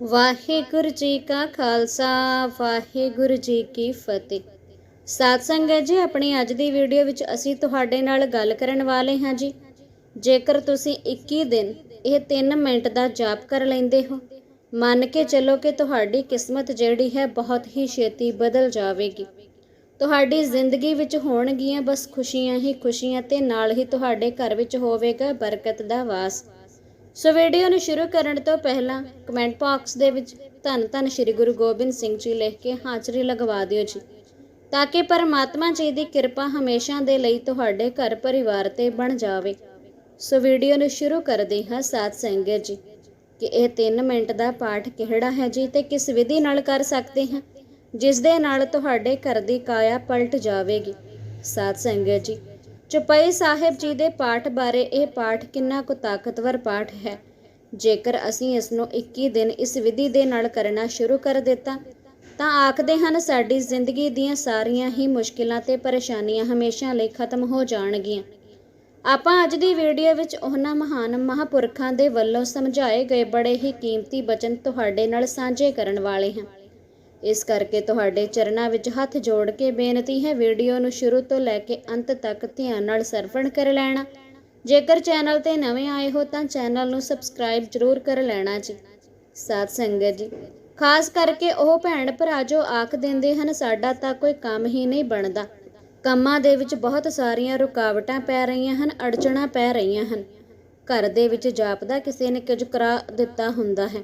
ਵਾਹਿਗੁਰੂ ਜੀ ਕਾ ਖਾਲਸਾ, ਵਾਹਿਗੁਰੂ ਜੀ ਕੀ ਫਤਿਹ। ਸਾਧ ਸੰਗਤ ਜੀ, ਆਪਣੀ ਅੱਜ ਦੀ ਵੀਡੀਓ ਵਿੱਚ ਅਸੀਂ ਤੁਹਾਡੇ ਨਾਲ ਗੱਲ ਕਰਨ ਵਾਲੇ ਹਾਂ ਜੀ। ਜੇਕਰ ਤੁਸੀਂ 21 ਦਿਨ ਇਹ 3 ਮਿੰਟ ਦਾ ਜਾਪ ਕਰ ਲੈਂਦੇ ਹੋ, ਮੰਨ ਕੇ ਚੱਲੋ ਕਿ ਤੁਹਾਡੀ ਕਿਸਮਤ ਜਿਹੜੀ ਹੈ ਬਹੁਤ ਹੀ ਛੇਤੀ ਬਦਲ ਜਾਵੇਗੀ। ਤੁਹਾਡੀ ਜ਼ਿੰਦਗੀ ਵਿੱਚ ਹੋਣਗੀਆਂ ਬਸ ਖੁਸ਼ੀਆਂ ਹੀ ਖੁਸ਼ੀਆਂ ਤੇ ਨਾਲ ਹੀ ਤੁਹਾਡੇ ਘਰ ਵਿੱਚ ਹੋਵੇਗਾ ਬਰਕਤ ਦਾ ਵਾਸ। ਸੋ ਵੀਡੀਓ ਨੂੰ ਸ਼ੁਰੂ ਕਰਨ ਤੋਂ ਪਹਿਲਾਂ ਕਮੈਂਟ ਬਾਕਸ ਦੇ ਵਿੱਚ ਧੰਨ ਧੰਨ ਸ੍ਰੀ ਗੁਰੂ ਗੋਬਿੰਦ ਸਿੰਘ ਜੀ ਲਿਖ ਕੇ ਹਾਜ਼ਰੀ ਲਗਵਾ ਦਿਓ ਜੀ। ਤਾਂ ਕਿ ਪਰਮਾਤਮਾ ਜੀ ਦੀ ਕਿਰਪਾ ਹਮੇਸ਼ਾ ਦੇ ਲਈ ਤੁਹਾਡੇ ਘਰ ਪਰਿਵਾਰ ਤੇ ਬਣ ਜਾਵੇ। ਸੋ ਵੀਡੀਓ ਨੂੰ ਸ਼ੁਰੂ ਕਰਦੇ ਹਾਂ ਸਾਧ ਸੰਗਤ ਜੀ। ਕਿ ਇਹ 3 ਮਿੰਟ ਦਾ ਪਾਠ ਕਿਹੜਾ ਹੈ ਜੀ ਤੇ ਕਿਸ ਵਿਧੀ ਨਾਲ ਕਰ ਸਕਦੇ ਹਾਂ? ਜਿਸ ਦੇ ਨਾਲ ਤੁਹਾਡੇ ਘਰ ਦੀ ਕਾਇਆ ਪਲਟ ਜਾਵੇਗੀ। ਸਾਧ ਸੰਗਤ ਜੀ ਚੁਪਈ ਸਾਹਿਬ ਜੀ ਦੇ ਪਾਠ ਬਾਰੇ ਇਹ ਪਾਠ ਕਿੰਨਾ ਕੁ ਤਾਕਤਵਰ ਪਾਠ ਹੈ? ਜੇਕਰ ਅਸੀਂ ਇਸ ਨੂੰ 21 ਦਿਨ ਇਸ ਵਿਧੀ ਦੇ ਨਾਲ ਕਰਨਾ ਸ਼ੁਰੂ ਕਰ ਦਿੱਤਾ, ਤਾਂ ਆਖਦੇ ਹਨ, ਸਾਡੀ ਜ਼ਿੰਦਗੀ ਦੀਆਂ ਸਾਰੀਆਂ ਹੀ ਮੁਸ਼ਕਿਲਾਂ ਤੇ ਪਰੇਸ਼ਾਨੀਆਂ ਹਮੇਸ਼ਾ ਲਈ ਖਤਮ ਹੋ ਜਾਣਗੀਆਂ। ਆਪਾਂ ਅੱਜ ਦੀ ਵੀਡੀਓ ਵਿੱਚ ਉਹਨਾਂ ਮਹਾਨ ਮਹਾਪੁਰਖਾਂ ਦੇ ਵੱਲੋਂ ਸਮਝਾਏ ਗਏ ਬੜੇ ਹੀ ਕੀਮਤੀ ਬਚਨ ਤੁਹਾਡੇ ਨਾਲ ਸਾਂਝੇ ਕਰਨ ਵਾਲੇ ਹਾਂ। ਇਸ ਕਰਕੇ ਤੁਹਾਡੇ ਚਰਨਾਂ ਵਿੱਚ ਹੱਥ ਜੋੜ ਕੇ ਬੇਨਤੀ ਹੈ, ਵੀਡੀਓ ਨੂੰ ਸ਼ੁਰੂ ਤੋਂ ਲੈ ਕੇ ਅੰਤ ਤੱਕ ਧਿਆਨ ਨਾਲ ਸਰਵਣ ਕਰ ਲੈਣਾ। ਜੇਕਰ ਚੈਨਲ ਤੇ ਨਵੇਂ ਆਏ ਹੋ ਤਾਂ ਚੈਨਲ ਨੂੰ ਸਬਸਕ੍ਰਾਈਬ ਜ਼ਰੂਰ ਕਰ ਲੈਣਾ ਜੀ। ਸਾਧ ਸੰਗਤ ਜੀ, ਖਾਸ ਕਰਕੇ ਉਹ ਭੈਣ ਭਰਾ ਜੋ ਆਖ ਦਿੰਦੇ ਹਨ, ਸਾਡਾ ਤਾਂ ਕੋਈ ਕੰਮ ਹੀ ਨਹੀਂ ਬਣਦਾ। ਕੰਮਾਂ ਦੇ ਵਿੱਚ ਬਹੁਤ ਸਾਰੀਆਂ ਰੁਕਾਵਟਾਂ ਪੈ ਰਹੀਆਂ ਹਨ, ਅੜਚਣਾ ਪੈ ਰਹੀਆਂ ਹਨ। ਘਰ ਦੇ ਵਿੱਚ ਜਾਪਦਾ ਕਿਸੇ ਨੇ ਕੁਝ ਕਰਾ ਦਿੱਤਾ ਹੁੰਦਾ ਹੈ।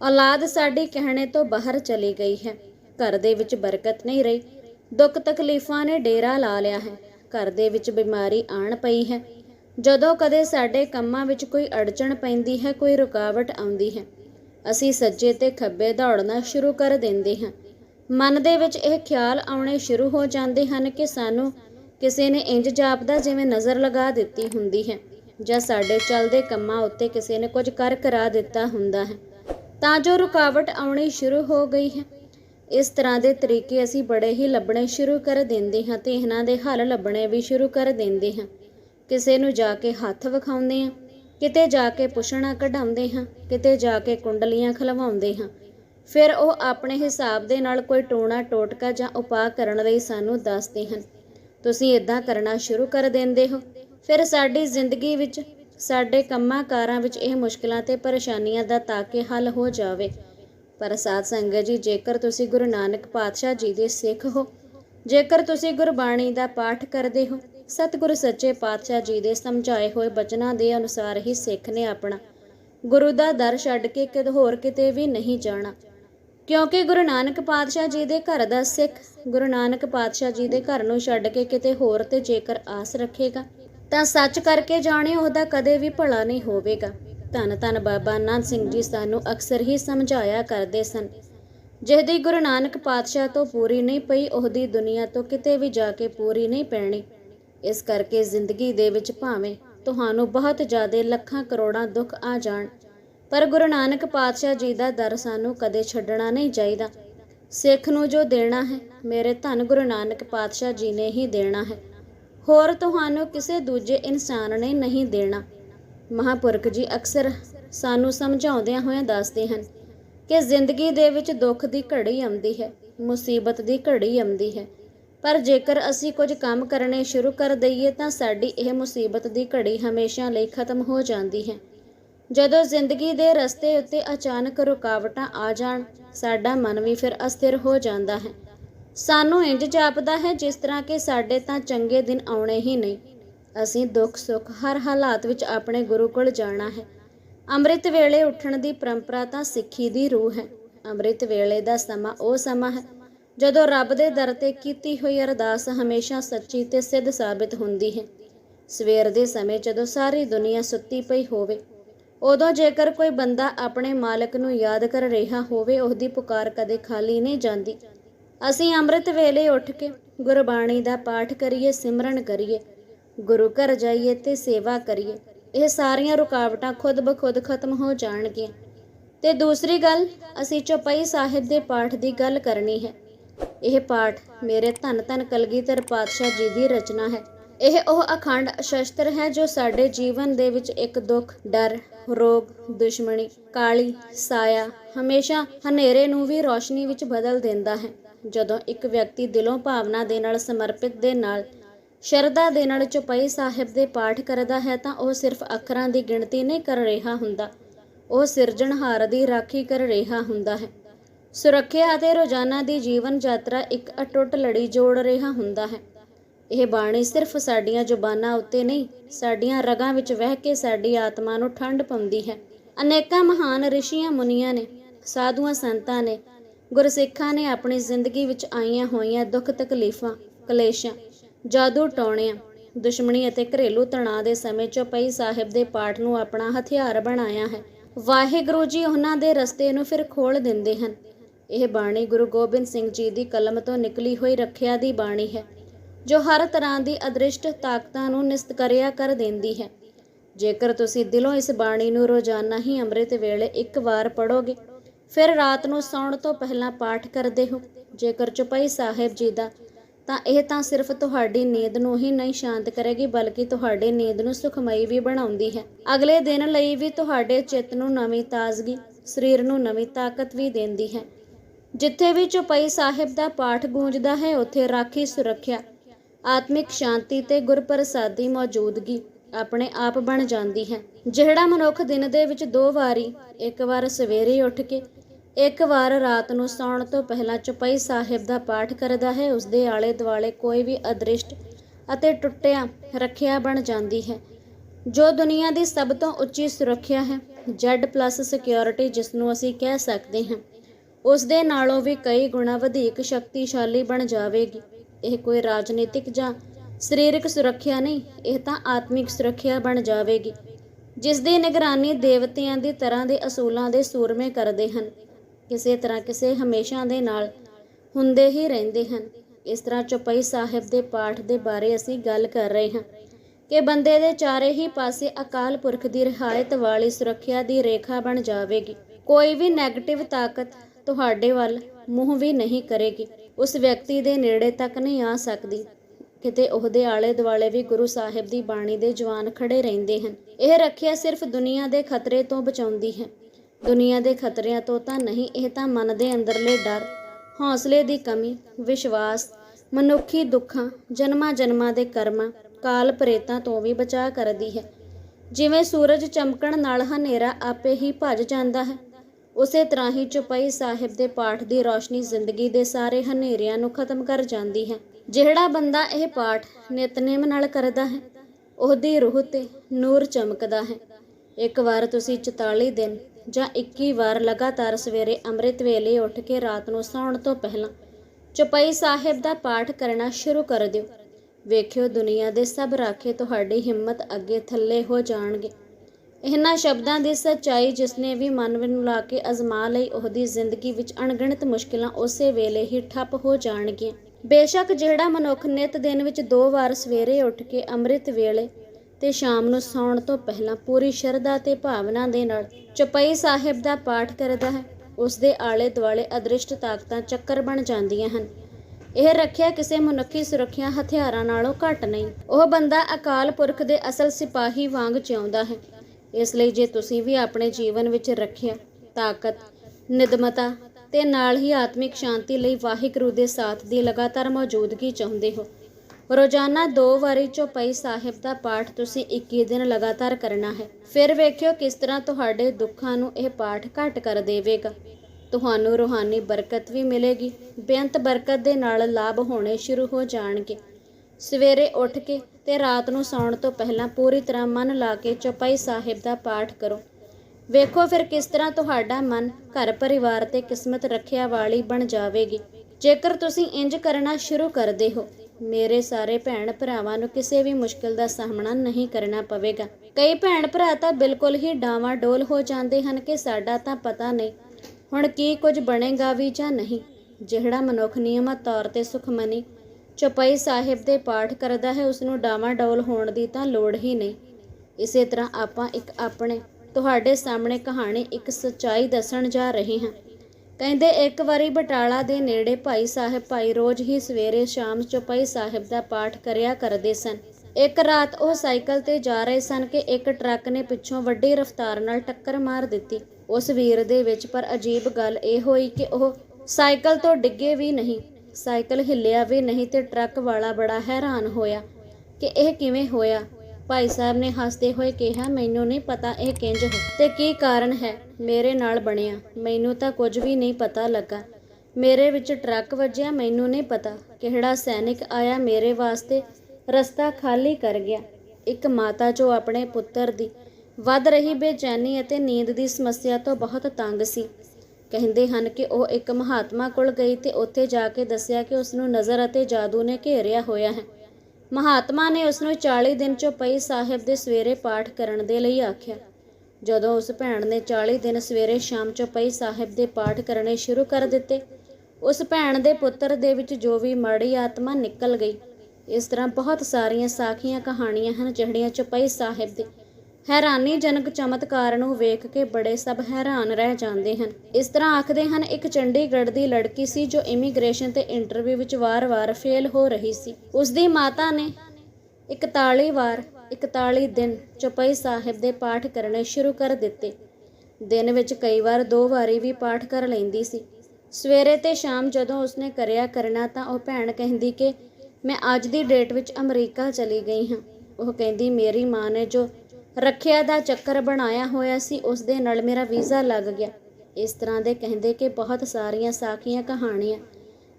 ਔਲਾਦ ਸਾਡੀ ਕਹਿਣੇ ਤੋਂ ਬਾਹਰ ਚਲੀ ਗਈ ਹੈ। ਘਰ ਦੇ ਵਿੱਚ ਬਰਕਤ ਨਹੀਂ ਰਹੀ। ਦੁੱਖ ਤਕਲੀਫਾਂ ਨੇ ਡੇਰਾ ਲਾ ਲਿਆ ਹੈ। ਘਰ ਦੇ ਵਿੱਚ ਬਿਮਾਰੀ ਆਣ ਪਈ ਹੈ। ਜਦੋਂ ਕਦੇ ਸਾਡੇ ਕੰਮਾਂ ਵਿੱਚ ਕੋਈ ਅੜਚਣ ਪੈਂਦੀ ਹੈ, ਕੋਈ ਰੁਕਾਵਟ ਆਉਂਦੀ ਹੈ, ਅਸੀਂ ਸੱਜੇ ਤੇ ਖੱਬੇ ਦੌੜਨਾ ਸ਼ੁਰੂ ਕਰ ਦਿੰਦੇ ਹਾਂ। ਮਨ ਦੇ ਵਿੱਚ ਇਹ ਖਿਆਲ ਆਉਣੇ ਸ਼ੁਰੂ ਹੋ ਜਾਂਦੇ ਹਨ ਕਿ ਸਾਨੂੰ ਕਿਸੇ ਨੇ ਇੰਜ ਜਾਪਦਾ ਜਿਵੇਂ ਨਜ਼ਰ ਲਗਾ ਦਿੱਤੀ ਹੁੰਦੀ ਹੈ, ਜਾਂ ਸਾਡੇ ਚੱਲਦੇ ਕੰਮਾਂ ਉੱਤੇ ਕਿਸੇ ਨੇ ਕੁਝ ਕਰ ਕਰਾ ਦਿੱਤਾ ਹੁੰਦਾ ਹੈ। ਤਾਂ ਜੋ ਰੁਕਾਵਟ ਆਉਣੀ ਸ਼ੁਰੂ ਹੋ ਗਈ ਹੈ। ਇਸ ਤਰ੍ਹਾਂ ਦੇ ਤਰੀਕੇ ਅਸੀਂ ਬੜੇ ਹੀ ਲੱਭਣੇ ਸ਼ੁਰੂ ਕਰ ਦਿੰਦੇ ਹਾਂ ਤੇ ਇਹਨਾਂ ਦੇ ਹੱਲ ਲੱਭਣੇ ਵੀ ਸ਼ੁਰੂ ਕਰ ਦਿੰਦੇ ਹਾਂ। ਕਿਸੇ ਨੂੰ ਜਾ ਕੇ ਹੱਥ ਵਿਖਾਉਂਦੇ ਹਾਂ, ਕਿਤੇ ਜਾ ਕੇ ਪੁੱਛਣਾ ਕਢਾਉਂਦੇ ਹਾਂ, ਕਿਤੇ ਜਾ ਕੇ ਕੁੰਡਲੀਆਂ ਖਲਵਾਉਂਦੇ ਹਾਂ। ਫਿਰ ਉਹ ਆਪਣੇ ਹਿਸਾਬ ਦੇ ਨਾਲ ਕੋਈ ਟੋਣਾ ਟੋਟਕਾ ਜਾਂ ਉਪਾਅ ਕਰਨ ਲਈ ਸਾਨੂੰ ਦੱਸਦੇ ਹਨ, ਤੁਸੀਂ ਇਦਾਂ ਕਰਨਾ ਸ਼ੁਰੂ ਕਰ ਦਿੰਦੇ ਹੋ। ਫਿਰ ਸਾਡੀ ਜ਼ਿੰਦਗੀ ਵਿੱਚ ਸਾਡੇ ਕੰਮਾਂ ਕਾਰਾਂ ਵਿੱਚ ਇਹ ਮੁਸ਼ਕਲਾਂ ਤੇ ਪਰੇਸ਼ਾਨੀਆਂ ਦਾ ਤਾਂ ਕਿ ਹੱਲ ਹੋ ਜਾਵੇ। ਪਰ ਸਾਧ ਸੰਗਤ ਜੀ, ਜੇਕਰ ਤੁਸੀਂ ਗੁਰੂ ਨਾਨਕ ਪਾਤਸ਼ਾਹ ਜੀ ਦੇ ਸਿੱਖ ਹੋ, ਜੇਕਰ ਤੁਸੀਂ ਗੁਰਬਾਣੀ ਦਾ ਪਾਠ ਕਰਦੇ ਹੋ, ਸਤਿਗੁਰੂ ਸੱਚੇ ਪਾਤਸ਼ਾਹ ਜੀ ਦੇ ਸਮਝਾਏ ਹੋਏ ਬਚਨਾਂ ਦੇ ਅਨੁਸਾਰ ਹੀ ਸਿੱਖ ਨੇ ਆਪਣਾ ਗੁਰੂ ਦਾ ਦਰ ਛੱਡ ਕੇ ਕਿਤੇ ਹੋਰ ਕਿਤੇ ਵੀ ਨਹੀਂ ਜਾਣਾ। ਕਿਉਂਕਿ ਗੁਰੂ ਨਾਨਕ ਪਾਤਸ਼ਾਹ ਜੀ ਦੇ ਘਰ ਦਾ ਸਿੱਖ ਗੁਰੂ ਨਾਨਕ ਪਾਤਸ਼ਾਹ ਜੀ ਦੇ ਘਰ ਨੂੰ ਛੱਡ ਕੇ ਕਿਤੇ ਹੋਰ ਤੇ ਜੇਕਰ ਆਸ ਰੱਖੇਗਾ ਤਾਂ ਸੱਚ ਕਰਕੇ ਜਾਣੇ ਉਹਦਾ ਕਦੇ ਵੀ ਭਲਾ ਨਹੀਂ ਹੋਵੇਗਾ। ਧੰਨ ਧੰਨ ਬਾਬਾ ਨਾਨਕ ਸਿੰਘ ਜੀ ਸਾਨੂੰ ਅਕਸਰ ਹੀ ਸਮਝਾਇਆ ਕਰਦੇ ਸਨ। ਜਿਹਦੀ ਗੁਰੂ ਨਾਨਕ ਪਾਤਸ਼ਾਹ ਤੋਂ ਪੂਰੀ ਨਹੀਂ ਪਈ, ਉਹਦੀ ਦੁਨੀਆ ਤੋਂ ਕਿਤੇ ਵੀ ਜਾ ਕੇ ਪੂਰੀ ਨਹੀਂ ਪੈਣੀ। ਇਸ ਕਰਕੇ ਜ਼ਿੰਦਗੀ ਦੇ ਵਿੱਚ ਭਾਵੇਂ ਤੁਹਾਨੂੰ ਬਹੁਤ ਜ਼ਿਆਦਾ ਲੱਖਾਂ ਕਰੋੜਾਂ ਦੁੱਖ ਆ ਜਾਣ, ਪਰ ਗੁਰੂ ਨਾਨਕ ਪਾਤਸ਼ਾਹ ਜੀ ਦਾ ਦਰ ਸਾਨੂੰ ਕਦੇ ਛੱਡਣਾ ਨਹੀਂ ਚਾਹੀਦਾ। ਸਿੱਖ ਨੂੰ ਜੋ ਦੇਣਾ ਹੈ, ਮੇਰੇ ਧੰਨ ਗੁਰੂ ਨਾਨਕ ਪਾਤਸ਼ਾਹ ਜੀ ਨੇ ਹੀ ਦੇਣਾ ਹੈ। ਹੋਰ ਤੁਹਾਨੂੰ ਕਿਸੇ ਦੂਜੇ ਇਨਸਾਨ ਨੇ ਨਹੀਂ ਦੇਣਾ। ਮਹਾਪੁਰਖ ਜੀ ਅਕਸਰ ਸਾਨੂੰ ਸਮਝਾਉਂਦਿਆਂ ਹੋਇਆਂ ਦੱਸਦੇ ਹਨ ਕਿ ਜ਼ਿੰਦਗੀ ਦੇ ਵਿੱਚ ਦੁੱਖ ਦੀ ਘੜੀ ਆਉਂਦੀ ਹੈ, ਮੁਸੀਬਤ ਦੀ ਘੜੀ ਆਉਂਦੀ ਹੈ। ਪਰ ਜੇਕਰ ਅਸੀਂ ਕੁਝ ਕੰਮ ਕਰਨੇ ਸ਼ੁਰੂ ਕਰ ਦਈਏ ਤਾਂ ਸਾਡੀ ਇਹ ਮੁਸੀਬਤ ਦੀ ਘੜੀ ਹਮੇਸ਼ਾ ਲਈ ਖਤਮ ਹੋ ਜਾਂਦੀ ਹੈ। ਜਦੋਂ ਜ਼ਿੰਦਗੀ ਦੇ ਰਸਤੇ ਉੱਤੇ ਅਚਾਨਕ ਰੁਕਾਵਟਾਂ ਆ ਜਾਣ, ਸਾਡਾ ਮਨ ਵੀ ਫਿਰ ਅਸਥਿਰ ਹੋ ਜਾਂਦਾ ਹੈ। ਸਾਨੂੰ ਇੰਜ ਜਾਪਦਾ ਹੈ ਜਿਸ ਤਰ੍ਹਾਂ ਕਿ ਸਾਡੇ ਤਾਂ ਚੰਗੇ ਦਿਨ ਆਉਣੇ ਹੀ ਨਹੀਂ। ਅਸੀਂ ਦੁੱਖ ਸੁੱਖ ਹਰ ਹਾਲਾਤ ਵਿੱਚ ਆਪਣੇ ਗੁਰੂ ਕੋਲ ਜਾਣਾ ਹੈ। ਅੰਮ੍ਰਿਤ ਵੇਲੇ ਉੱਠਣ ਦੀ ਪਰੰਪਰਾ ਤਾਂ ਸਿੱਖੀ ਦੀ ਰੂਹ ਹੈ। ਅੰਮ੍ਰਿਤ ਵੇਲੇ ਦਾ ਸਮਾਂ ਉਹ ਸਮਾਂ ਹੈ ਜਦੋਂ ਰੱਬ ਦੇ ਦਰ ਤੇ ਕੀਤੀ ਹੋਈ ਅਰਦਾਸ ਹਮੇਸ਼ਾ ਸੱਚੀ ਤੇ ਸਿੱਧ ਸਾਬਿਤ ਹੁੰਦੀ ਹੈ। ਸਵੇਰ ਦੇ ਸਮੇਂ ਜਦੋਂ ਸਾਰੀ ਦੁਨੀਆ ਸੁੱਤੀ ਪਈ ਹੋਵੇ, ਉਦੋਂ ਜੇਕਰ ਕੋਈ ਬੰਦਾ ਆਪਣੇ ਮਾਲਕ ਨੂੰ ਯਾਦ ਕਰ ਰਿਹਾ ਹੋਵੇ, ਉਹਦੀ ਪੁਕਾਰ ਕਦੇ ਖਾਲੀ ਨਹੀਂ ਜਾਂਦੀ। ਅਸੀਂ ਅੰਮ੍ਰਿਤ ਵੇਲੇ ਉੱਠ ਕੇ ਗੁਰਬਾਣੀ ਦਾ ਪਾਠ ਕਰੀਏ, ਸਿਮਰਨ ਕਰੀਏ, ਗੁਰੂ ਘਰ ਜਾਈਏ ਤੇ ਸੇਵਾ ਕਰੀਏ। ਇਹ ਸਾਰੀਆਂ ਰੁਕਾਵਟਾਂ ਖੁਦ ਬਖੁਦ ਖਤਮ ਹੋ ਜਾਣਗੀਆਂ। ਤੇ ਦੂਸਰੀ ਗੱਲ, ਅਸੀਂ ਚੌਪਈ ਸਾਹਿਬ ਦੇ ਪਾਠ ਦੀ ਗੱਲ ਕਰਨੀ ਹੈ। ਇਹ ਪਾਠ ਮੇਰੇ ਧੰਨ ਧੰਨ ਕਲਗੀਧਰ ਪਾਤਸ਼ਾਹ ਜੀ ਦੀ ਰਚਨਾ ਹੈ। ਇਹ ਉਹ ਅਖੰਡ ਸ਼ਸਤਰ ਹੈ ਜੋ ਸਾਡੇ ਜੀਵਨ ਦੇ ਵਿੱਚ ਇੱਕ ਦੁੱਖ, ਡਰ, ਰੋਗ, ਦੁਸ਼ਮਣੀ ਕਾਲੀ ਸਾਇਆ ਹਮੇਸ਼ਾ ਹਨੇਰੇ ਨੂੰ ਵੀ ਰੋਸ਼ਨੀ ਵਿੱਚ ਬਦਲ ਦਿੰਦਾ ਹੈ। ਜਦੋਂ ਇੱਕ ਵਿਅਕਤੀ ਦਿਲੋਂ ਭਾਵਨਾ ਦੇ ਨਾਲ, ਸਮਰਪਿਤ ਦੇ ਨਾਲ, ਸ਼ਰਧਾ ਦੇ ਨਾਲ ਚੁਪਈ ਸਾਹਿਬ ਦੇ ਪਾਠ ਕਰਦਾ ਹੈ ਤਾਂ ਉਹ ਸਿਰਫ ਅੱਖਰਾਂ ਦੀ ਗਿਣਤੀ ਨਹੀਂ ਕਰ ਰਿਹਾ ਹੁੰਦਾ। ਉਹ ਸਿਰਜਣਹਾਰ ਦੀ ਰਾਖੀ ਕਰ ਰਿਹਾ ਹੁੰਦਾ ਹੈ। ਸੁਰੱਖਿਆ ਅਤੇ ਰੋਜ਼ਾਨਾ ਦੀ ਜੀਵਨ ਯਾਤਰਾ ਇੱਕ ਅਟੁੱਟ ਲੜੀ ਜੋੜ ਰਿਹਾ ਹੁੰਦਾ ਹੈ। ਇਹ ਬਾਣੀ ਸਿਰਫ ਸਾਡੀਆਂ ਜ਼ੁਬਾਨਾਂ ਉੱਤੇ ਨਹੀਂ, ਸਾਡੀਆਂ ਰਗਾਂ ਵਿੱਚ ਵਹਿ ਕੇ ਸਾਡੀ ਆਤਮਾ ਨੂੰ ਠੰਡ ਪਾਉਂਦੀ ਹੈ। ਅਨੇਕਾਂ ਮਹਾਨ ਰਿਸ਼ੀਆਂ, ਮੁਨੀਆਂ ਨੇ, ਸਾਧੂਆਂ, ਸੰਤਾਂ ਨੇ ਗੁਰਸਿੱਖਾਂ ਨੇ ਆਪਣੀ ਜ਼ਿੰਦਗੀ ਵਿੱਚ ਆਈਆਂ ਹੋਈਆਂ ਦੁੱਖ ਤਕਲੀਫਾਂ, ਕਲੇਸ਼ਾਂ, ਜਾਦੂ ਟੋਣਿਆਂ ਦੁਸ਼ਮਣੀ ਅਤੇ ਘਰੇਲੂ ਤਣਾਅ ਦੇ ਸਮੇਂ ਚੌਪਈ ਸਾਹਿਬ ਦੇ ਪਾਠ ਨੂੰ ਆਪਣਾ ਹਥਿਆਰ ਬਣਾਇਆ ਹੈ। ਵਾਹਿਗੁਰੂ ਜੀ ਉਹਨਾਂ ਦੇ ਰਸਤੇ ਨੂੰ ਫਿਰ ਖੋਲ ਦਿੰਦੇ ਹਨ। ਇਹ ਬਾਣੀ ਗੁਰੂ ਗੋਬਿੰਦ ਸਿੰਘ ਜੀ ਦੀ ਕਲਮ ਤੋਂ ਨਿਕਲੀ ਹੋਈ ਰੱਖਿਆ ਦੀ ਬਾਣੀ ਹੈ, ਜੋ ਹਰ ਤਰ੍ਹਾਂ ਦੀ ਅਦ੍ਰਿਸ਼ਟ ਤਾਕਤਾਂ ਨੂੰ ਨਿਸਤਕਰਿਆ ਕਰ ਦਿੰਦੀ ਹੈ। ਜੇਕਰ ਤੁਸੀਂ ਦਿਲੋਂ ਇਸ ਬਾਣੀ ਨੂੰ ਰੋਜ਼ਾਨਾ ਹੀ ਅੰਮ੍ਰਿਤ ਵੇਲੇ ਇੱਕ ਵਾਰ ਪੜੋਗੇ ਫਿਰ ਰਾਤ ਨੂੰ ਸੌਣ ਤੋਂ ਪਹਿਲਾਂ ਪਾਠ ਕਰਦੇ ਹੋ, ਜੇਕਰ ਚੁਪਈ ਸਾਹਿਬ ਜੀ ਦਾ, ਤਾਂ ਇਹ ਤਾਂ ਸਿਰਫ ਤੁਹਾਡੀ ਨੀਂਦ ਨੂੰ ਹੀ ਨਹੀਂ ਸ਼ਾਂਤ ਕਰੇਗੀ, ਬਲਕਿ ਤੁਹਾਡੀ ਨੀਂਦ ਨੂੰ ਸੁਖਮਈ ਵੀ ਬਣਾਉਂਦੀ ਹੈ। ਅਗਲੇ ਦਿਨ ਲਈ ਵੀ ਤੁਹਾਡੇ ਚਿੱਤ ਨੂੰ ਨਵੀਂ ਤਾਜ਼ਗੀ, ਸਰੀਰ ਨੂੰ ਨਵੀਂ ਤਾਕਤ ਵੀ ਦਿੰਦੀ ਹੈ। ਜਿੱਥੇ ਵੀ ਚੁਪਈ ਸਾਹਿਬ ਦਾ ਪਾਠ ਗੂੰਜਦਾ ਹੈ, ਉੱਥੇ ਰਾਖੀ ਸੁਰੱਖਿਆ, ਆਤਮਿਕ ਸ਼ਾਂਤੀ ਤੇ ਗੁਰਪ੍ਰਸਾਦੀ ਮੌਜੂਦਗੀ ਆਪਣੇ ਆਪ ਬਣ ਜਾਂਦੀ ਹੈ। ਜਿਹੜਾ ਮਨੁੱਖ ਦਿਨ ਦੇ ਵਿੱਚ ਦੋ ਵਾਰੀ, ਇੱਕ ਵਾਰ ਸਵੇਰੇ ਉੱਠ ਕੇ ਇੱਕ ਵਾਰ ਰਾਤ ਨੂੰ ਸੌਣ ਤੋਂ ਪਹਿਲਾਂ ਚੁਪਈ ਸਾਹਿਬ ਦਾ ਪਾਠ ਕਰਦਾ ਹੈ, ਉਸ ਦੇ ਆਲੇ ਦੁਆਲੇ ਕੋਈ ਵੀ ਅਦ੍ਰਿਸ਼ਟ ਅਤੇ ਟੁੱਟਿਆ ਰੱਖਿਆ ਬਣ ਜਾਂਦੀ ਹੈ, ਜੋ ਦੁਨੀਆ ਦੀ ਸਭ ਤੋਂ ਉੱਚੀ ਸੁਰੱਖਿਆ ਹੈ Z+ ਸਿਕਿਉਰਿਟੀ ਜਿਸ ਨੂੰ ਅਸੀਂ ਕਹਿ ਸਕਦੇ ਹਾਂ। ਉਸ ਦੇ ਨਾਲੋਂ ਵੀ ਕਈ ਗੁਣਾ ਵਧੇਕ ਸ਼ਕਤੀਸ਼ਾਲੀ ਬਣ ਜਾਵੇਗੀ। ਇਹ ਕੋਈ ਰਾਜਨੀਤਿਕ ਜਾਂ ਸਰੀਰਕ ਸੁਰੱਖਿਆ ਨਹੀਂ, ਇਹ ਤਾਂ ਆਤਮਿਕ ਸੁਰੱਖਿਆ ਬਣ ਜਾਵੇਗੀ, ਜਿਸ ਦੀ ਨਿਗਰਾਨੀ ਦੇਵਤਿਆਂ ਦੀ ਤਰ੍ਹਾਂ ਦੇ ਅਸੂਲਾਂ ਦੇ ਸੂਰਮੇ ਕਰਦੇ ਹਨ। ਕਿਸੇ ਤਰ੍ਹਾਂ ਕਿਸੇ ਹਮੇਸ਼ਾ ਦੇ ਨਾਲ ਹੁੰਦੇ ਹੀ ਰਹਿੰਦੇ ਹਨ। ਇਸ ਤਰ੍ਹਾਂ ਚੁਪਈ ਸਾਹਿਬ ਦੇ ਪਾਠ ਦੇ ਬਾਰੇ ਅਸੀਂ ਗੱਲ ਕਰ ਰਹੇ ਹਾਂ ਕਿ ਬੰਦੇ ਦੇ ਚਾਰੇ ਹੀ ਪਾਸੇ ਅਕਾਲ ਪੁਰਖ ਦੀ ਰਿਹਾਇਤ ਵਾਲੀ ਸੁਰੱਖਿਆ ਦੀ ਰੇਖਾ ਬਣ ਜਾਵੇਗੀ। ਕੋਈ ਵੀ 네ਗੇਟਿਵ ਤਾਕਤ ਤੁਹਾਡੇ ਵੱਲ ਮੂੰਹ ਵੀ ਨਹੀਂ ਕਰੇਗੀ। ਉਸ ਵਿਅਕਤੀ ਦੇ ਨੇੜੇ ਤੱਕ ਨਹੀਂ ਆ ਸਕਦੀ। ਕਿਤੇ ਉਹਦੇ ਆਲੇ ਦੁਆਲੇ ਵੀ ਗੁਰੂ ਸਾਹਿਬ ਦੀ ਬਾਣੀ ਦੇ ਜਵਾਨ ਖੜੇ ਰਹਿੰਦੇ ਹਨ। ਇਹ ਰੱਖਿਆ ਸਿਰਫ ਦੁਨੀਆ ਦੇ ਖਤਰੇ ਤੋਂ ਬਚਾਉਂਦੀ ਹੈ। ਦੁਨੀਆ ਦੇ ਖਤਰਿਆਂ ਤੋਂ ਤਾਂ ਨਹੀਂ, ਇਹ ਤਾਂ ਮਨ ਦੇ ਅੰਦਰਲੇ ਡਰ, ਹੌਸਲੇ ਦੀ ਕਮੀ, ਵਿਸ਼ਵਾਸ, ਮਨੁੱਖੀ ਦੁੱਖਾਂ ਜਨਮਾਂ ਜਨਮਾਂ ਦੇ ਕਰਮਾਂ, ਕਾਲ ਪ੍ਰੇਤਾਂ ਤੋਂ ਵੀ ਬਚਾ ਕਰਦੀ ਹੈ। ਜਿਵੇਂ ਸੂਰਜ ਚਮਕਣ ਨਾਲ ਹਨੇਰਾ ਆਪੇ ਹੀ ਭੱਜ ਜਾਂਦਾ ਹੈ, ਉਸੇ ਤਰ੍ਹਾਂ ਹੀ ਚੁਪਈ ਸਾਹਿਬ ਦੇ ਪਾਠ ਦੀ ਰੋਸ਼ਨੀ ਜ਼ਿੰਦਗੀ ਦੇ ਸਾਰੇ ਹਨੇਰਿਆਂ ਨੂੰ ਖਤਮ ਕਰ ਜਾਂਦੀ ਹੈ। ਜਿਹੜਾ ਬੰਦਾ ਇਹ ਪਾਠ ਨਿਤਨੇਮ ਨਾਲ ਕਰਦਾ ਹੈ, ਉਹਦੀ ਰੂਹ ਤੇ ਨੂਰ ਚਮਕਦਾ ਹੈ। ਇੱਕ ਵਾਰ ਤੁਸੀਂ 44 ਦਿਨ ਜਾਂ 21 ਵਾਰ ਲਗਾਤਾਰ ਸਵੇਰੇ ਅੰਮ੍ਰਿਤ ਵੇਲੇ ਉੱਠ ਕੇ ਰਾਤ ਨੂੰ ਸੌਣ ਤੋਂ ਪਹਿਲਾਂ ਚੁਪਈ ਸਾਹਿਬ ਦਾ ਪਾਠ ਕਰਨਾ ਸ਼ੁਰੂ ਕਰ ਦਿਓ। ਵੇਖਿਓ ਦੁਨੀਆ ਦੇ ਸਭ ਰਾਖੇ ਤੁਹਾਡੀ ਹਿੰਮਤ ਅੱਗੇ ਥੱਲੇ ਹੋ ਜਾਣਗੇ। ਇਹਨਾਂ ਸ਼ਬਦਾਂ ਦੀ ਸੱਚਾਈ ਜਿਸਨੇ ਵੀ ਮਨ ਨੂੰ ਲਾ ਕੇ ਅਜ਼ਮਾ ਲਈ, ਉਹਦੀ ਜ਼ਿੰਦਗੀ ਵਿੱਚ ਅਣਗਿਣਤ ਮੁਸ਼ਕਿਲਾਂ ਉਸੇ ਵੇਲੇ ਹੀ ਠੱਪ ਹੋ ਜਾਣਗੀਆਂ। ਬੇਸ਼ੱਕ ਜਿਹੜਾ ਮਨੁੱਖ ਨਿਤ ਦਿਨ ਵਿੱਚ ਦੋ ਵਾਰ ਸਵੇਰੇ ਉੱਠ ਕੇ ਅੰਮ੍ਰਿਤ ਵੇਲੇ ਤੇ ਸ਼ਾਮ ਨੂੰ ਸੌਣ ਤੋਂ ਪਹਿਲਾਂ ਪੂਰੀ ਸ਼ਰਧਾ ਤੇ ਭਾਵਨਾ ਦੇ ਨਾਲ ਚੁਪਈ ਸਾਹਿਬ ਦਾ ਪਾਠ ਕਰਦਾ ਹੈ। ਉਸ ਦੇ ਆਲੇ ਦੁਆਲੇ ਅਦ੍ਰਿਸ਼ਟ ਤਾਕਤਾਂ ਚੱਕਰ ਬਣ ਜਾਂਦੀਆਂ ਹਨ। ਇਹ ਰੱਖਿਆ ਕਿਸੇ ਮਨੁੱਖੀ ਸੁਰੱਖਿਆ ਹਥਿਆਰਾਂ ਨਾਲੋਂ ਘੱਟ ਨਹੀਂ। ਉਹ ਬੰਦਾ ਅਕਾਲ ਪੁਰਖ ਦੇ ਅਸਲ ਸਿਪਾਹੀ ਵਾਂਗ ਜਿਉਂਦਾ ਹੈ। ਇਸ ਲਈ ਜੇ ਤੁਸੀਂ ਵੀ ਆਪਣੇ ਜੀਵਨ ਵਿੱਚ ਰੱਖਿਆ ਤਾਕਤ, ਨਿਦਮਤਾ ਤੇ ਨਾਲ ਹੀ ਆਤਮਿਕ ਸ਼ਾਂਤੀ ਲਈ ਵਾਹਿਗੁਰੂ ਦੇ ਸਾਥ ਦੀ ਲਗਾਤਾਰ ਮੌਜੂਦਗੀ ਚਾਹੁੰਦੇ ਹੋ ਰੋਜ਼ਾਨਾ ਦੋ ਵਾਰੀ ਚੌਪਈ ਸਾਹਿਬ ਦਾ ਪਾਠ ਤੁਸੀਂ 21 ਦਿਨ ਲਗਾਤਾਰ ਕਰਨਾ ਹੈ। ਫਿਰ ਵੇਖਿਓ ਕਿਸ ਤਰ੍ਹਾਂ ਤੁਹਾਡੇ ਦੁੱਖਾਂ ਨੂੰ ਇਹ ਪਾਠ ਘਟ ਕਰ ਦੇਵੇਗਾ। ਤੁਹਾਨੂੰ ਰੂਹਾਨੀ ਬਰਕਤ ਵੀ ਮਿਲੇਗੀ। ਬੇਅੰਤ ਬਰਕਤ ਦੇ ਨਾਲ ਲਾਭ ਹੋਣੇ ਸ਼ੁਰੂ ਹੋ ਜਾਣਗੇ। ਸਵੇਰੇ ਉੱਠ ਕੇ ਤੇ ਰਾਤ ਨੂੰ ਸੌਣ ਤੋਂ ਪਹਿਲਾਂ ਪੂਰੀ ਤਰ੍ਹਾਂ ਮਨ ਲਾ ਕੇ ਚੌਪਈ ਸਾਹਿਬ ਦਾ ਪਾਠ ਕਰੋ। ਵੇਖੋ ਫਿਰ ਕਿਸ ਤਰ੍ਹਾਂ ਤੁਹਾਡਾ ਮਨ ਘਰ ਪਰਿਵਾਰ ਤੇ ਕਿਸਮਤ ਰੱਖਿਆ ਵਾਲੀ ਬਣ ਜਾਵੇਗੀ। ਜੇਕਰ ਤੁਸੀਂ ਇੰਜ ਕਰਨਾ ਸ਼ੁਰੂ ਕਰਦੇ ਹੋ ਮੇਰੇ ਸਾਰੇ ਭੈਣ ਭਰਾਵਾਂ ਨੂੰ ਕਿਸੇ ਵੀ ਮੁਸ਼ਕਲ ਦਾ ਸਾਹਮਣਾ ਨਹੀਂ ਕਰਨਾ ਪਵੇਗਾ। ਕਈ ਭੈਣ ਭਰਾ ਤਾਂ ਬਿਲਕੁਲ ਹੀ ਡਾਵਾਂ-ਡੋਲ ਹੋ ਜਾਂਦੇ ਹਨ ਕਿ ਸਾਡਾ ਤਾਂ ਪਤਾ ਨਹੀਂ, ਹੁਣ ਕੀ ਕੁਝ ਬਣੇਗਾ ਵੀ ਜਾਂ ਨਹੀਂ। ਜਿਹੜਾ ਮਨੁੱਖ ਨਿਯਮਤ ਤੌਰ ਤੇ ਸੁਖਮਨੀ ਚਪਈ ਸਾਹਿਬ ਦੇ ਪਾਠ ਕਰਦਾ ਹੈ ਉਸ ਨੂੰ ਡਾਵਾਂ-ਡੋਲ ਹੋਣ ਦੀ ਤਾਂ ਲੋੜ ਹੀ ਨਹੀਂ। ਇਸੇ ਤਰ੍ਹਾਂ ਆਪਾਂ ਇੱਕ ਆਪਣੇ, ਤੁਹਾਡੇ ਸਾਹਮਣੇ ਕਹਾਣੀ ਇੱਕ ਸੱਚਾਈ ਦੱਸਣ ਜਾ ਰਹੇ ਹਾਂ। ਕਹਿੰਦੇ ਇੱਕ ਵਾਰੀ ਬਟਾਲਾ ਦੇ ਨੇੜੇ ਭਾਈ ਸਾਹਿਬ ਭਾਈ ਰੋਜ਼ ਹੀ ਸਵੇਰੇ ਸ਼ਾਮ ਚੌਪਈ ਸਾਹਿਬ ਦਾ ਪਾਠ ਕਰਿਆ ਕਰਦੇ ਸਨ। ਇੱਕ ਰਾਤ ਉਹ ਸਾਈਕਲ ਤੇ ਜਾ ਰਹੇ ਸਨ ਕਿ ਇੱਕ ਟਰੱਕ ਨੇ ਪਿੱਛੋਂ ਵੱਡੀ ਰਫ਼ਤਾਰ ਨਾਲ ਟੱਕਰ ਮਾਰ ਦਿੱਤੀ। ਉਸ ਵੀਰ ਦੇ ਵਿੱਚ ਪਰ ਅਜੀਬ ਗੱਲ ਇਹ ਹੋਈ ਕਿ ਉਹ ਸਾਈਕਲ ਤੋਂ ਡਿੱਗੇ ਵੀ ਨਹੀਂ, ਸਾਈਕਲ ਹਿੱਲਿਆ ਵੀ ਨਹੀਂ ਤੇ ਟਰੱਕ ਵਾਲਾ ਬੜਾ ਹੈਰਾਨ ਹੋਇਆ ਕਿ ਇਹ ਕਿਵੇਂ ਹੋਇਆ। ਭਾਈ ਸਾਹਿਬ ਨੇ ਹੱਸਦੇ ਹੋਏ ਕਿਹਾ, ਮੈਨੂੰ ਨਹੀਂ ਪਤਾ ਇਹ ਕਿੰਜ ਹੋ ਤੇ ਕੀ ਕਾਰਨ ਹੈ? ਮੇਰੇ ਨਾਲ ਬਣਿਆ। ਮੈਨੂੰ ਤਾਂ ਕੁਝ ਵੀ ਨਹੀਂ ਪਤਾ ਲੱਗਾ। ਮੇਰੇ ਵਿੱਚ ਟਰੱਕ ਵੱਜਿਆ, ਮੈਨੂੰ ਨਹੀਂ ਪਤਾ। ਕਿਹੜਾ ਸੈਨਿਕ ਆਇਆ ਮੇਰੇ ਵਾਸਤੇ, ਰਸਤਾ ਖਾਲੀ ਕਰ ਗਿਆ। ਇੱਕ ਮਾਤਾ ਜੋ ਆਪਣੇ ਪੁੱਤਰ ਦੀ ਵੱਧ ਰਹੀ ਬੇਚੈਨੀ ਅਤੇ ਨੀਂਦ ਦੀ ਸਮੱਸਿਆ ਤੋਂ ਬਹੁਤ ਤੰਗ ਸੀ। ਕਹਿੰਦੇ ਹਨ ਕਿ ਉਹ ਇੱਕ ਮਹਾਤਮਾ ਕੋਲ ਗਈ ਤੇ ਉੱਥੇ ਜਾ ਕੇ ਦੱਸਿਆ ਕਿ ਉਸ ਨੂੰ ਨਜ਼ਰ ਅਤੇ ਜਾਦੂ ਨੇ ਘੇਰਿਆ ਹੋਇਆ ਹੈ। ਮਹਾਤਮਾ ਨੇ ਉਸ ਨੂੰ 40 ਦਿਨ ਚੌਪਈ ਸਾਹਿਬ ਦੇ ਸਵੇਰੇ ਪਾਠ ਕਰਨ ਦੇ ਲਈ ਆਖਿਆ। ਜਦੋਂ ਉਸ ਭੈਣ ਨੇ 40 ਦਿਨ ਸਵੇਰੇ ਸ਼ਾਮ ਚੌਪਈ ਸਾਹਿਬ ਦੇ ਪਾਠ ਕਰਨੇ ਸ਼ੁਰੂ ਕਰ ਦਿੱਤੇ, ਉਸ ਭੈਣ ਦੇ ਪੁੱਤਰ ਦੇ ਵਿੱਚ ਜੋ ਵੀ ਮਾੜੀ ਆਤਮਾ ਨਿਕਲ ਗਈ, ਇਸ ਤਰ੍ਹਾਂ ਬਹੁਤ ਸਾਰੀਆਂ ਸਾਖੀਆਂ ਕਹਾਣੀਆਂ ਹਨ, ਜਿਹੜੀਆਂ ਚੌਪਈ ਸਾਹਿਬ ਦੇ ਹੈਰਾਨੀਜਨਕ ਚਮਤਕਾਰ ਨੂੰ ਵੇਖ ਕੇ ਬੜੇ ਸਭ ਹੈਰਾਨ ਰਹਿ ਜਾਂਦੇ ਹਨ। ਇਸ ਤਰ੍ਹਾਂ ਆਖਦੇ ਹਨ, ਇੱਕ ਚੰਡੀਗੜ੍ਹ ਦੀ ਲੜਕੀ ਸੀ ਜੋ ਇਮੀਗ੍ਰੇਸ਼ਨ ਤੇ ਇੰਟਰਵਿਊ ਵਿੱਚ ਵਾਰ-ਵਾਰ ਫੇਲ ਹੋ ਰਹੀ ਸੀ। ਉਸ ਦੀ ਮਾਤਾ ਨੇ 41 ਵਾਰ 41 ਦਿਨ ਚਪਈ ਸਾਹਿਬ ਦੇ ਪਾਠ ਕਰਨੇ ਸ਼ੁਰੂ ਕਰ ਦਿੱਤੇ। ਦਿਨ ਵਿੱਚ ਕਈ ਵਾਰ ਦੋ ਵਾਰੀ ਵੀ ਪਾਠ ਕਰ ਲੈਂਦੀ ਸੀ। ਸਵੇਰੇ ਤੇ ਸ਼ਾਮ ਜਦੋਂ ਉਸਨੇ ਕਰਿਆ ਕਰਨਾ ਤਾਂ ਉਹ ਭੈਣ ਕਹਿੰਦੀ ਕਿ, ਮੈਂ ਅੱਜ ਦੀ ਡੇਟ ਵਿੱਚ ਅਮਰੀਕਾ ਚਲੀ ਗਈ ਹਾਂ। ਉਹ ਕਹਿੰਦੀ, ਮੇਰੀ ਮਾਂ ਨੇ ਜੋ ਰੱਖਿਆ ਦਾ ਚੱਕਰ ਬਣਾਇਆ ਹੋਇਆ ਸੀ, ਉਸ ਦੇ ਨਾਲ ਮੇਰਾ ਵੀਜ਼ਾ ਲੱਗ ਗਿਆ। ਇਸ ਤਰ੍ਹਾਂ ਦੇ ਕਹਿੰਦੇ ਕਿ ਬਹੁਤ ਸਾਰੀਆਂ ਸਾਖੀਆਂ ਕਹਾਣੀਆਂ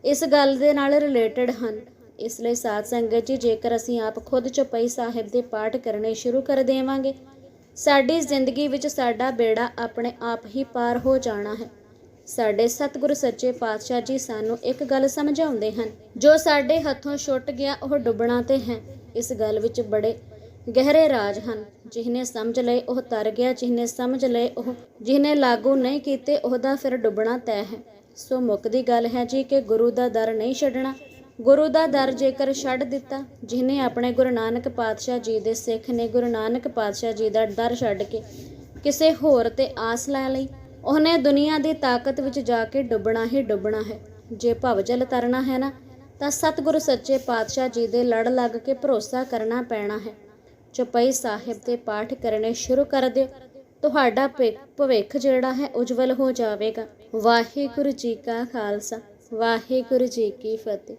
ਇਸ ਗੱਲ ਦੇ ਨਾਲ ਰਿਲੇਟਡ ਹਨ। ਇਸ ਲਈ ਸਾਧ ਸੰਗਤ ਜੀ, ਜੇਕਰ ਅਸੀਂ ਆਪ ਖੁਦ ਚੁਪਈ ਸਾਹਿਬ ਦੇ ਪਾਠ ਕਰਨੇ ਸ਼ੁਰੂ ਕਰ ਦੇਵਾਂਗੇ, ਸਾਡੀ ਜ਼ਿੰਦਗੀ ਵਿੱਚ ਸਾਡਾ ਬੇੜਾ ਆਪਣੇ ਆਪ ਹੀ ਪਾਰ ਹੋ ਜਾਣਾ ਹੈ। ਸਾਡੇ ਸਤਿਗੁਰ ਸੱਚੇ ਪਾਤਸ਼ਾਹ ਜੀ ਸਾਨੂੰ ਇੱਕ ਗੱਲ ਸਮਝਾਉਂਦੇ ਹਨ, ਜੋ ਸਾਡੇ ਹੱਥੋਂ ਛੁੱਟ ਗਿਆ, ਉਹ ਡੁੱਬਣਾ ਤੇ ਹੈ। ਇਸ ਗੱਲ ਵਿੱਚ ਬੜੇ ਗਹਿਰੇ ਰਾਜ ਹਨ। ਜਿਹਨੇ ਸਮਝ ਲਏ, ਉਹ ਤਰ ਗਿਆ। ਜਿਹਨੇ ਸਮਝ ਲਏ, ਉਹ ਜਿਹਨੇ ਲਾਗੂ ਨਹੀਂ ਕੀਤੇ, ਉਹਦਾ ਫਿਰ ਡੁੱਬਣਾ ਤੈਅ ਹੈ। ਸੋ ਮੁੱਕਦੀ ਗੱਲ ਹੈ ਜੀ ਕਿ ਗੁਰੂ ਦਾ ਦਰ ਨਹੀਂ ਛੱਡਣਾ। ਗੁਰੂ ਦਾ ਦਰ ਜੇਕਰ ਛੱਡ ਦਿੱਤਾ ਜਿਹਨੇ ਆਪਣੇ ਗੁਰੂ ਨਾਨਕ ਪਾਤਸ਼ਾਹ ਜੀ ਦੇ ਸਿੱਖ ਨੇ ਗੁਰੂ ਨਾਨਕ ਪਾਤਸ਼ਾਹ ਜੀ ਦਾ ਦਰ ਛੱਡ ਕੇ ਕਿਸੇ ਹੋਰ ਤੇ ਆਸ ਲੈ ਲਈ, ਉਹਨੇ ਦੁਨੀਆ ਦੀ ਤਾਕਤ ਵਿੱਚ ਜਾ ਕੇ ਡੁੱਬਣਾ ਹੀ ਡੁੱਬਣਾ ਹੈ। ਜੇ ਭਵਜਲ ਤਰਨਾ ਹੈ ਨਾ, ਤਾਂ ਸਤਿਗੁਰੂ ਸੱਚੇ ਪਾਤਸ਼ਾਹ ਜੀ ਦੇ ਲੜ ਲੱਗ ਕੇ ਭਰੋਸਾ ਕਰਨਾ ਪੈਣਾ ਹੈ। ਚੁਪਈ ਸਾਹਿਬ ਦੇ ਪਾਠ ਕਰਨੇ ਸ਼ੁਰੂ ਕਰ ਦਿਓ। ਤੁਹਾਡਾ ਭਿ- ਭਵਿੱਖ ਜਿਹੜਾ ਹੈ ਉਜਵਲ ਹੋ ਜਾਵੇਗਾ। ਵਾਹਿਗੁਰੂ ਜੀ ਕਾ ਖਾਲਸਾ, ਵਾਹਿਗੁਰੂ ਜੀ ਕੀ ਫਤਿਹ।